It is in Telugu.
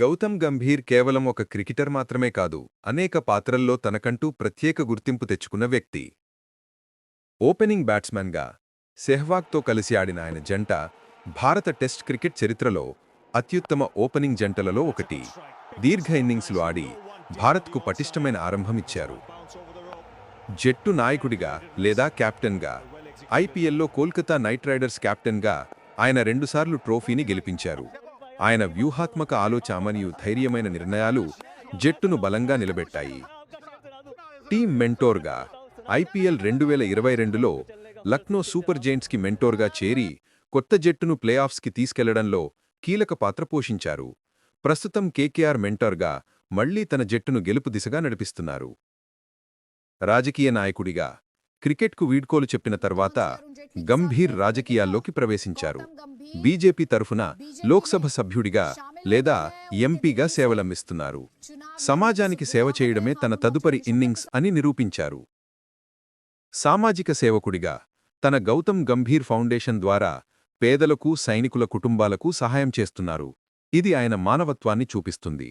గౌతమ్ గంభీర్ కేవలం ఒక క్రికెటర్ మాత్రమే కాదు అనేక పాత్రల్లో తనకంటూ ప్రత్యేక గుర్తింపు తెచ్చుకున్న వ్యక్తి. ఓపెనింగ్ బ్యాట్స్మన్గా సెహ్వాగ్తో కలిసి ఆడిన ఆయన జంట భారత టెస్ట్ క్రికెట్ చరిత్రలో అత్యుత్తమ ఓపెనింగ్ జంటలలో ఒకటి. దీర్ఘ ఇన్నింగ్స్లు ఆడి భారత్కు పటిష్టమైన ఆరంభమిచ్చారు జట్టు నాయకుడిగా లేదా కెప్టెన్గా ఐపీఎల్లో కోల్కతా నైట్ రైడర్స్ కెప్టెన్గా ఆయన రెండుసార్లు ట్రోఫీని గెలిపించారు. ఆయన వ్యూహాత్మక ఆలోచన మరియు ధైర్యమైన నిర్ణయాలు జట్టును బలంగా నిలబెట్టాయి. టీం మెంటోర్గా ఐపీఎల్ రెండు వేల ఇరవై రెండులో లక్నో సూపర్ జైంట్స్కి మెంటోర్గా చేరి కొత్త జట్టును ప్లేఆఫ్స్కి తీసుకెళ్ళడంలో కీలక పాత్ర పోషించారు. ప్రస్తుతం కేకేఆర్ మెంటర్గా మళ్ళీ తన జట్టును గెలుపు దిశగా నడిపిస్తున్నారు. రాజకీయ నాయకుడిగా క్రికెట్కు వీడ్కోలు చెప్పిన తర్వాత గంభీర్ రాజకీయాల్లోకి ప్రవేశించారు. బీజేపీ తరఫున లోక్సభ సభ్యుడిగా లేదా ఎంపీగా సేవలందిస్తున్నారు సమాజానికి సేవ చేయడమే తన తదుపరి ఇన్నింగ్స్ అని నిరూపించారు. సామాజిక సేవకుడిగా తన గౌతమ్ గంభీర్ ఫౌండేషన్ ద్వారా పేదలకు సైనికుల కుటుంబాలకు సహాయం చేస్తున్నారు. ఇది ఆయన మానవత్వాన్ని చూపిస్తుంది.